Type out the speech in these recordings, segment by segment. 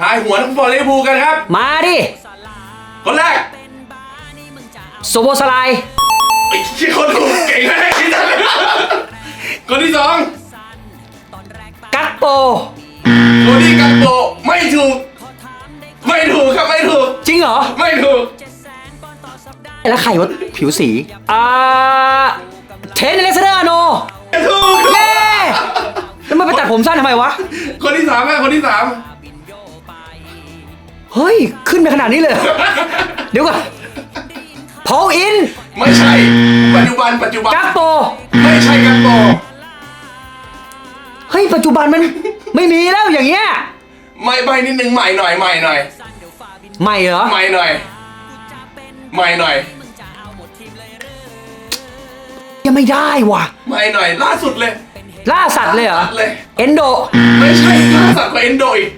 ทายหัวนักฟุตบอลลิเวอร์พูลกันครับ มาดิคนแรกโซโบสไลด์ไอ้ที่คนถูกเก่งนะคิดได้เลยคนที่สองกักโปโคดี้กัปโปไม่ถูก ไม่ถูกครับไม่ถูก จริงเหรอ ไม่ถูก แล้วใครวะผิวสี อ่า เทนเลสเดอร์โน ถูก เย้ แล้วมันไปตัดผมสั้นทำไมวะ คนที่สามแม่คนที่สาม เฮ้ย ขึ้นไปขนาดนี้เลยเหรอเดี๋ยวก่อนพอลอินไม่ใช่ ปัจจุบันปัจจุบัน กักโป ไม่ใช่กัปโปเฮ้ย ปัจจุบันมัน ไม่มีแล้วอย่างเงี้ย ไม่ใบนิดนึงใหม่หน่อยใหม่หน่อยใหม่เหรอ ใหม่หน่อยใหม่หน่อยยังไม่ได้ว่ะ ใหม่หน่อย ล่าสุดเลยล่าสัตว์เลยเหรอล่าสัตว์เลย เอนโด ไม่ใช่ล่าสัตว์กว่าเอนโดอีก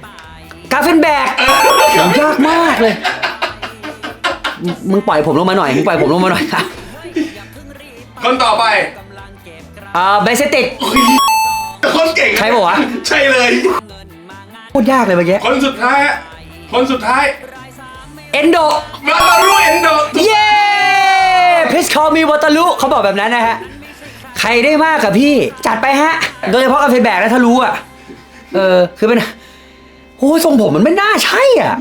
กาเฟนแบกเออโหยากมากเลยมึงมึงปล่อยผมลงมาหน่อย มึงปล่อยผมลงมาหน่อยครับคนต่อไปอ่าเบสติกอุ๊ยคนเก่งใช่ปะวะ ใช่เลย โคตรยากเลยเมื่อกี้คนสุดท้ายฮะคนสุดท้าย เอนโด มาบารุเอนโดเย้เพชคอมีวัตลุเขาบอกแบบนั้นนะฮะ ใครได้มากกับพี่ จัดไปฮะ โดยเฉพาะกาแฟแบกนะถ้ารู้อะ เออ คือเป็น โอ้ยทรงผมมันไม่น่าใช่อะ